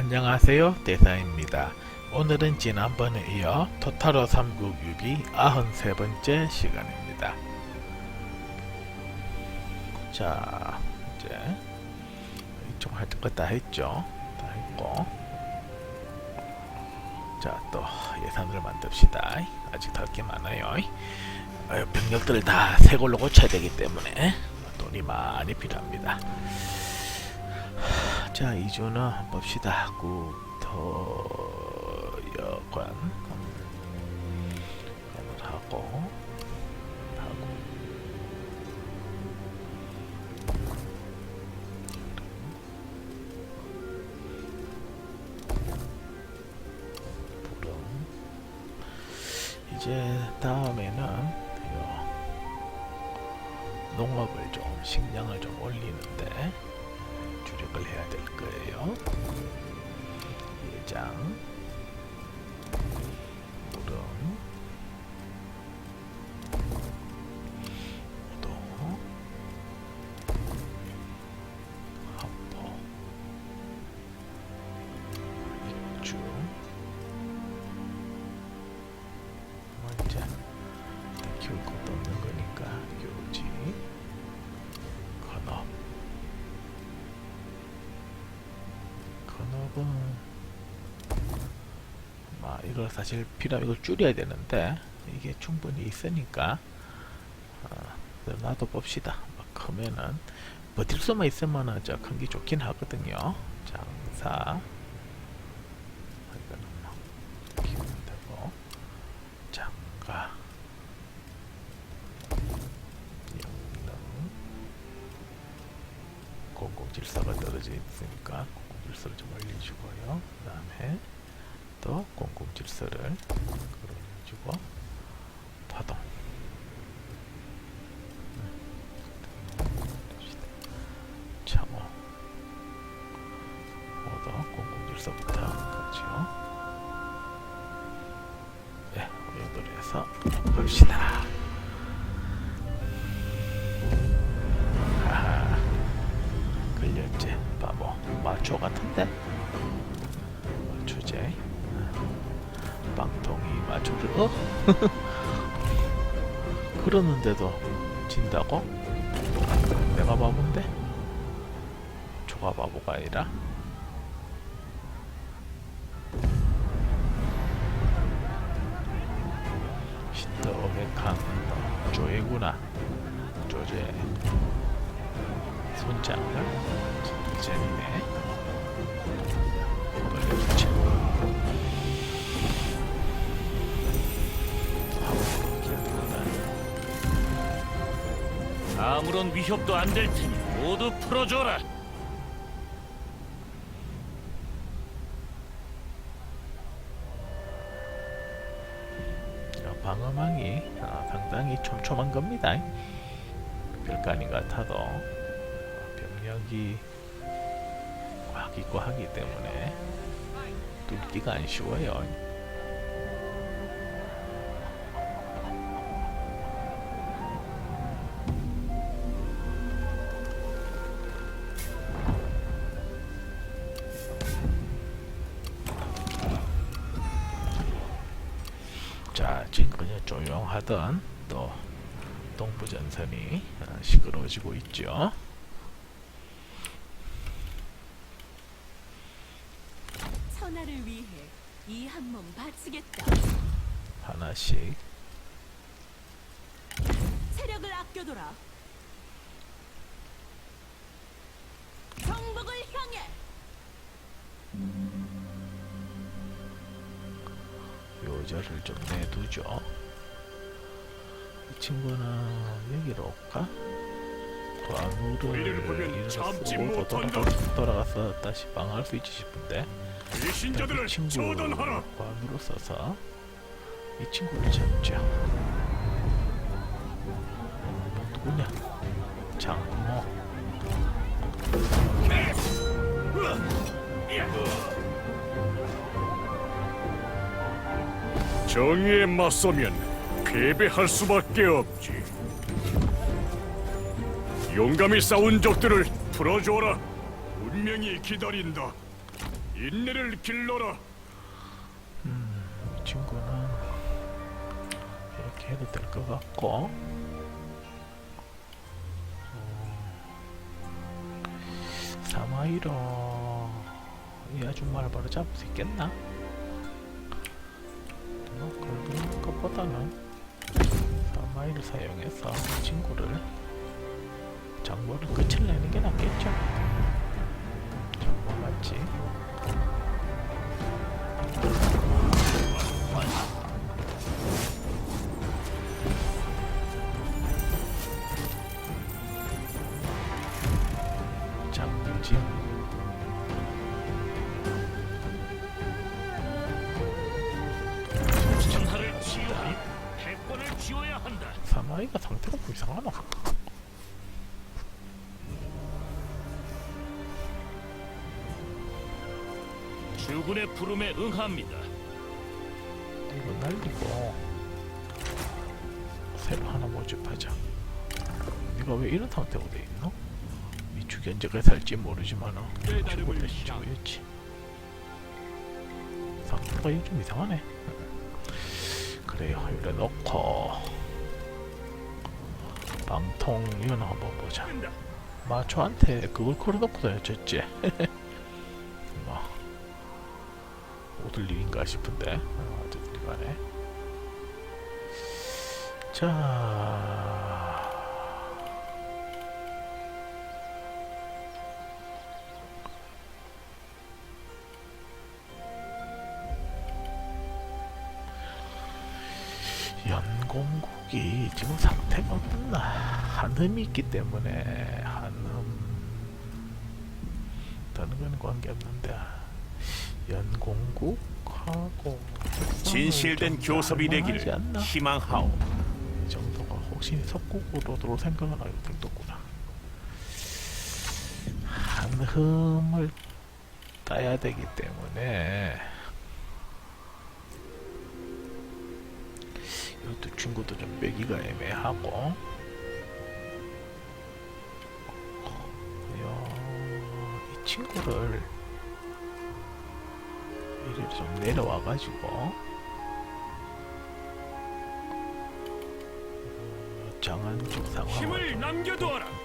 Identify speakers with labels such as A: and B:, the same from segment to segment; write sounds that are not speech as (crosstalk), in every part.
A: 안녕하세요 대사입니다. 오늘은 지난번에 이어 토타로 396이 93번째 시간입니다. 자 이제 이쪽 할것다 했죠. 다 했고 자 또 예산을 만듭시다. 아직 할게 많아요. 어, 병력들을 다 새 걸로 고쳐야 되기 때문에 돈이 많이 필요합니다. 자, 한번 봅시다. 국토여관. 관을 하고 하고. 부름 이제 다음에는 요 농업을 좀 식량을 좀 올리는데 주력을 해야 될 거예요. 예장, 이걸 사실 필요 이걸 줄여야 되는데 이게 충분히 있으니까 어, 나도 봅시다. 막 크면은 버틸 수만 있으면은 저 큰 게 좋긴 하거든요. 장사. 이거는 뭐 키우면 되고. 장가. 영능 공공질서가 떨어져 있으니까 공공질서를 좀 올려주고요. 그 다음에 또 공공 질서를 끌어주고 파동. 참호. 모두 공공 질서부터 가죠. 네, 이 정도로 해서 봅시다. 마초를 어? (laughs) 그러는데도 진다고? 내가 바본데? 조가 바보가 아니라 신더의 강 조예구나 조제 손장을 재밌네 올려주지
B: 아무런 위협도 안 될 테니 모두 풀어줘라.
A: 저 방어망이. 아, 상당히 촘촘한 겁니다. 별거 아닌 것 같아도 병력이 꽉 있고 하기 때문에 뚫기가 안 쉬워요 조용하던 또 동부 전선이 어, 시끄러워지고 있죠.
C: 천하를 위해 이 한 몸 바치겠다.
A: 하나씩
C: 체력을 아껴둬라. 정복을 향해
A: 요절을 좀 내두죠. 이 친구는 여기로 올까? 관우를
B: 우리를 보면
A: 이리로
B: 참지
A: 쓰고 또
B: 못한다.
A: 돌아가, 돌아가서 다시 방어할 수 있지 싶은데 이 친구
B: 처단하라.
A: 관우로 써서 이 친구를 잡죠. 누구냐? 장모.
B: 정의에 맞서면 패배할 수밖에 없지. 용감히 싸운 적들을 풀어줘라. 운명이 기다린다.
D: 인내를 길러라.
A: 이 친구는 이렇게 해도 될 것 같고 어, 사마이로 이 아줌마를 바로 잡을 수 있겠나? 뭐 그런 것보다는 사 마이를 사용해서 이 친구를 장모를 끝을 내는 게 낫겠죠? 장모 맞지? 장모지?
B: 전하를 쥐어야 한다.
A: 사마이가 상태가 뭐 이상하나?
B: 주군의 부름에 응합니다.
A: 이거 날리고 새로 하나 모집하자. 네가 왜 이런 상태가 돼 있노? 미축이 언제까지 살지 모르지만은 죽을 때 죽였지. 상태가 이좀 이상하네. 그래요. 이래 놓고 방통 이거는 한번 보자. 마초한테 그걸 걸어놓고 다녔었지. (laughs) 뭐 얻을 일인가 싶은데 어, 어쨌든 간에 자 공국이 지금 상태가 어떻나 한흠이 있기 때문에 한흠 다른 건 관계없는데 연공국하고
D: 진실된 교섭이 되기를? 희망하오.
A: 이 정도가 혹시 석국으로 들어올 생각은 아직 들었구나. 한흠을 따야 되기 때문에 이것도 친구도 좀 빼기가 애매하고 야, 이 친구를 이를 좀 내려와 가지고 장안 쪽 상황을.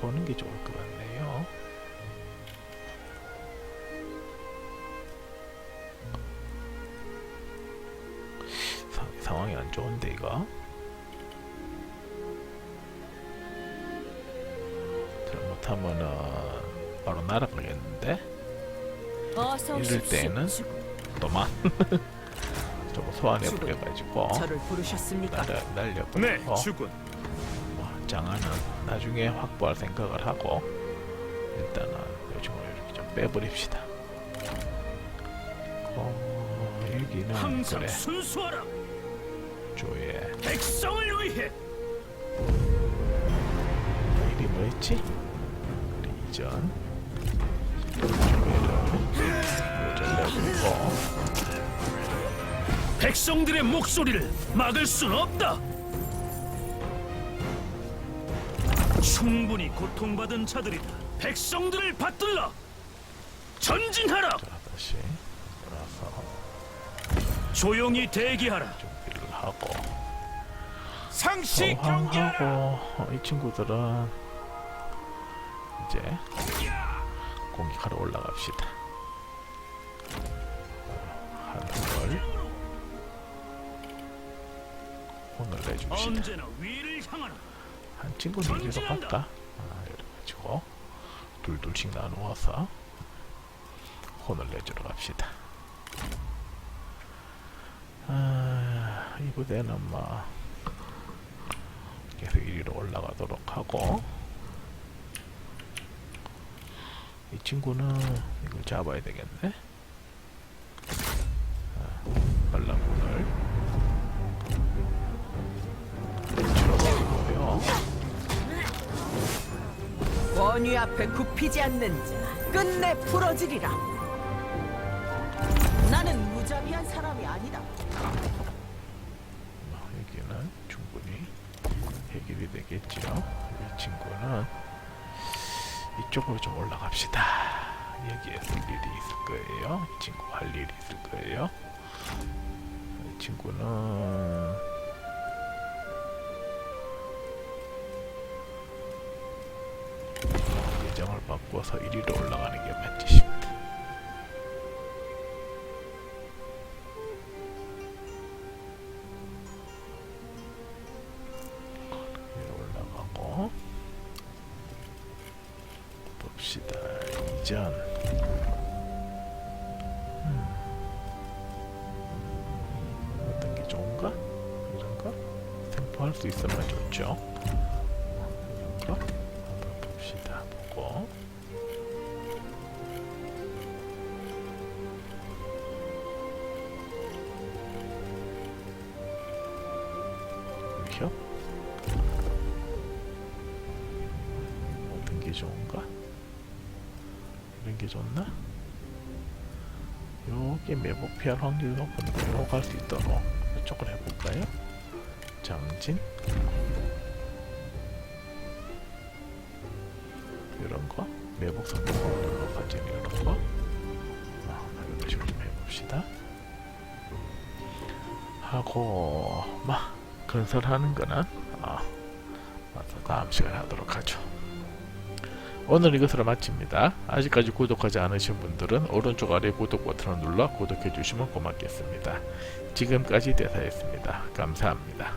A: 보는 게 좋을 것 같네요. 상황이 안 좋은데 이거 잘못하면은 바로 날아가겠는데 이럴. 때는. 또만 (laughs) 저거 소환해
C: 죽은
A: 버려가지고
C: 저를 부르셨습니까?
A: 날려
D: 네,
A: 날려버리고
D: 주군.
A: 뭐 장안은 나중에 확보할 생각을 하고 일단은 요즘은 이렇게 좀 빼버립시다. 어, 여기는
B: 항상
A: 그래
B: 순수하라.
A: 조에
B: 백성을 위해
A: 일이 뭐였지? 리전
B: 백성들의 목소리를 막을 순 없다. 충분히 고통받은 자들이다. 백성들을 받들라. 전진하라.
A: 자 다시 돌아서
B: 조용히 대기하라.
A: 하고
D: 경계하라.
A: 저항하고 어, 이 친구들은 이제 공격하러 올라갑시다. 한걸 오늘 내줍시다. 한 친구는 이리로 갈까? 아, 이래가지고 둘둘씩 나누어서 혼을 내주러 갑시다. 아, 이 부 대는 뭐 계속 이리로 올라가도록 하고 이 친구는 이걸 잡아야 되겠네. 아, 반란군을 줄여버리고요.
E: 원위 앞에 굽히지 않는 자 끝내 부러지리라.
A: 되겠지요. 이 친구는 이쪽으로 좀 올라갑시다. 여기에 쓸 일이 있을 거예요. 이 친구 할 일이 있을 거예요. 이 친구는 예정을 바꿔서 1위로 올라가는 게 맞지 템포할 수 있으면 좋죠. 한번 봅시다. 보고 위협 어떤 게 좋은가? 이런 게 피할 확률이 높은데 요거 갈수 있도록 이쪽으로 해볼까요? 장진 이런 거 매복 성공으로 높아지는 이런 거 아, 이런 식으로 좀 해봅시다 하고 막 건설하는 거는 아, 맞아, 다음 시간에 하도록 하죠 오늘 이것으로 마칩니다. 아직까지 구독하지 않으신 분들은 오른쪽 아래 구독 버튼을 눌러 구독해 주시면 고맙겠습니다. 지금까지 대사였습니다. 감사합니다.